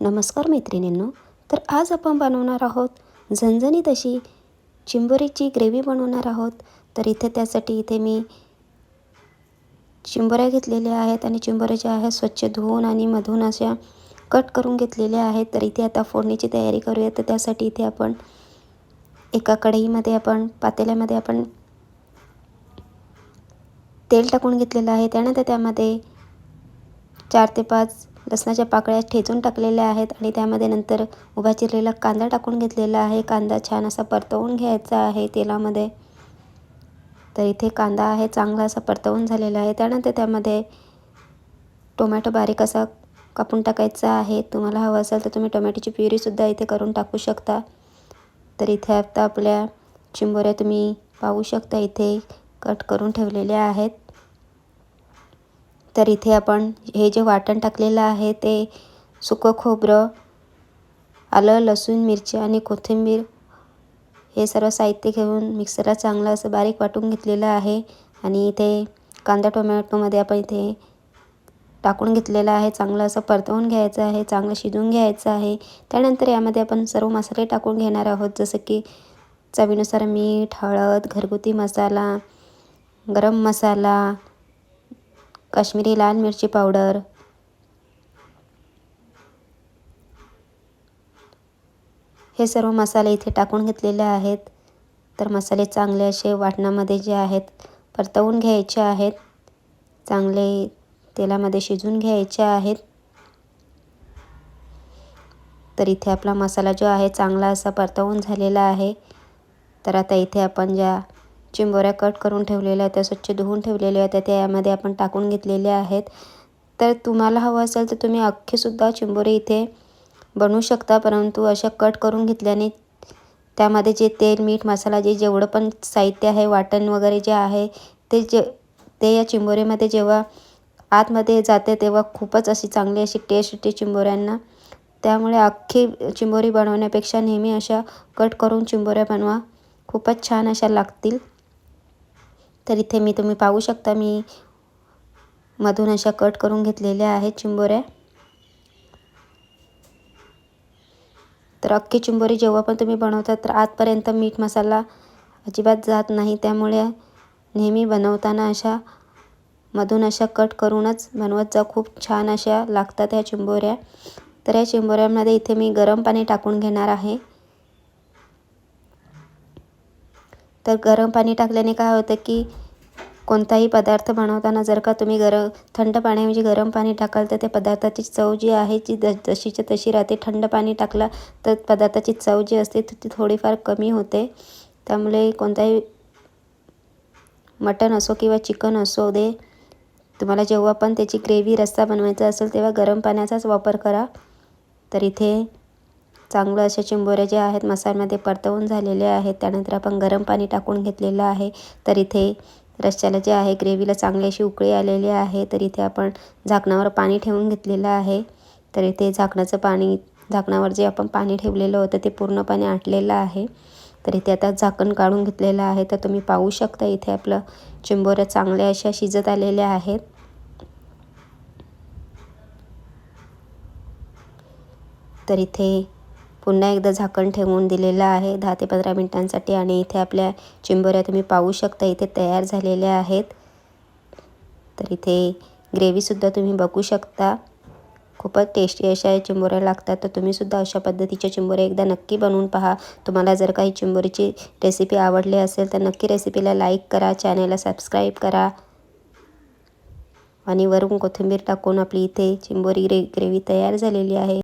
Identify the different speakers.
Speaker 1: नमस्कार मैत्रिणींनो तर आज आपण बनवणार आहोत झणझणीत अशी चिंबोरीची ग्रेव्ही बनवणार आहोत. तर इथे त्यासाठी इथे मी चिंबोऱ्या घेतलेल्या आहेत आणि चिंबोऱ्या ज्या आहेत स्वच्छ धुवून आणि मधून अशा कट करून घेतलेल्या आहेत. तर इथे आता फोडणीची तयारी करूया. तर त्यासाठी इथे आपण एका कढईमध्ये आपण पातेल्यामध्ये आपण तेल टाकून घेतलेलं आहे. त्यानंतर त्यामध्ये चार ते पाच लसणाच्या पाकळ्या ठेचून टाकलेल्या आहेत आणि त्यामध्ये नंतर उभा चिरलेला कांदा टाकून घेतलेला आहे. कांदा छान असा परतवून घ्यायचा आहे तेलामध्ये. तर इथे कांदा आहे चांगला असा परतवून झालेला आहे. त्यानंतर त्यामध्ये टोमॅटो बारीक असा कापून टाकायचा आहे. तुम्हाला हवं असेल तर तुम्ही टोमॅटोची प्युरीसुद्धा इथे करून टाकू शकता. तर इथे आता आपल्या चिंबोऱ्या तुम्ही पाहू शकता. इथे कट करून ठेवलेल्या आहेत. तर इथे आपण हे जे वाटण टाकलेलं आहे ते सुकं खोबरं आलं लसूण मिरची आणि कोथिंबीर हे सर्व साहित्य घेऊन मिक्सरला चांगलं असं बारीक वाटून घेतलेलं आहे. आणि इथे कांदा टोमॅटोमध्ये आपण इथे टाकून घेतलेलं आहे. चांगलं असं परतवून घ्यायचं आहे चांगलं शिजवून घ्यायचं आहे. त्यानंतर यामध्ये आपण सर्व मसाले टाकून घेणार आहोत. जसं की चवीनुसार मीठ हळद घरगुती मसाला गरम मसाला काश्मीरी लाल मिरची पावडर. हे सर्व मसाले इथे टाकून घेतलेले आहेत. तर मसाले चांगले असे वाटणामध्ये जे आहेत परतवून घ्यायचे आहेत. चांगले तेलामध्ये शिजून घ्यायचे आहेत. तर इथे आपला मसाला जो आहे चांगला असा परतवून झालेला आहे. तर आता इथे आपण ज्या चिंबोऱ्या कट करून ठेवलेल्या त्या स्वच्छ धुवून ठेवलेल्या होत्या त्या यामध्ये आपण टाकून घेतलेल्या आहेत. तर तुम्हाला हवं असेल तर तुम्ही अख्खीसुद्धा चिंबोरे इथे बनवू शकता परंतु अशा कट करून घेतल्याने त्यामध्ये जे तेल मीठ मसाला जे जेवढं पण साहित्य आहे वाटण वगैरे जे आहे ते जे ते या चिंबोऱ्यामध्ये जेव्हा आतमध्ये जाते तेव्हा खूपच अशी चांगली अशी टेस्ट येते चिंबोऱ्यांना. त्यामुळे अख्खी चिंबोरी बनवण्यापेक्षा नेहमी अशा कट करून चिंबोऱ्या बनवा. खूपच छान अशा लागतील. तर इथे मी तुम्ही पाहू शकता मी मधून अशा कट करून घेतलेल्या आहेत चिंबोऱ्या. तर अख्खी चिंबोरी जेव्हा पण तुम्ही बनवता तर आतपर्यंत मीठ मसाला अजिबात जात नाही. त्यामुळे नेहमी बनवताना अशा मधून अशा कट करूनच बनवत जा. खूप छान अशा लागतात ह्या चिंबोऱ्या. तर या चिंबोऱ्यामध्ये इथे मी गरम पाणी टाकून घेणार आहे. तर गरम पाणी टाकल्याने काय होतं की कोणताही पदार्थ बनवताना जर का तुम्ही गरम थंड पाण्याऐवजी गरम पाणी टाकाल तर त्या पदार्थाची चव जी आहे जी ज जशीच्या तशी राहते. थंड पाणी टाकला तर पदार्थाची चव जी असते ती थोडीफार कमी होते. त्यामुळे कोणताही मटण असो किंवा चिकन असो दे तुम्हाला जेव्हा पण त्याची ग्रेव्ही रस्सा बनवायचा असेल तेव्हा गरम पाण्याचाच वापर करा. तर इथे चांगलं असे चिंबोरे जे आहेत मसाल्यामध्ये परतवून झालेले आहेत. त्यानंतर आपण गरम पाणी टाकून घेतलेलं आहे. तर इथे रश्श्याला जे आहे ग्रेव्हीला चांगली अशी उकळी आलेली आहे. तर इथे आपण झाकणावर पाणी ठेवून घेतलेलं आहे. तर इथे झाकणाचं पाणी झाकणावर जे आपण पाणी ठेवलेलं होतं ते पूर्णपणे आटलेलं आहे. तर इथे आता झाकण काढून घेतलेलं आहे. तर तुम्ही पाहू शकता इथे आपलं चिंबोऱ्या चांगल्या अशा शिजत आलेल्या आहेत. तर इथे पुन्हा एकदा झाकण ठेवून दिलेलं आहे. दहा ते पंधरा मिनटांसाठी आणि इथे आपल्या चिंबोऱ्या तुम्ही पाहू शकता इथे तयार झालेल्या आहेत. तर इथे ग्रेव्हीसुद्धा तुम्ही बघू शकता. खूपच टेस्टी अशा चिंबोऱ्या लागतात. तर तुम्हीसुद्धा अशा पद्धतीच्या चिंबोऱ्या एकदा नक्की बनवून पहा. तुम्हाला जर काही चिंबोरीची रेसिपी आवडली असेल तर नक्की रेसिपीला लाईक करा चॅनलला सबस्क्राईब करा. आणि वरून कोथिंबीर टाकून आपली इथे चिंबोरी ग्रे ग्रेव्ही तयार झालेली आहे.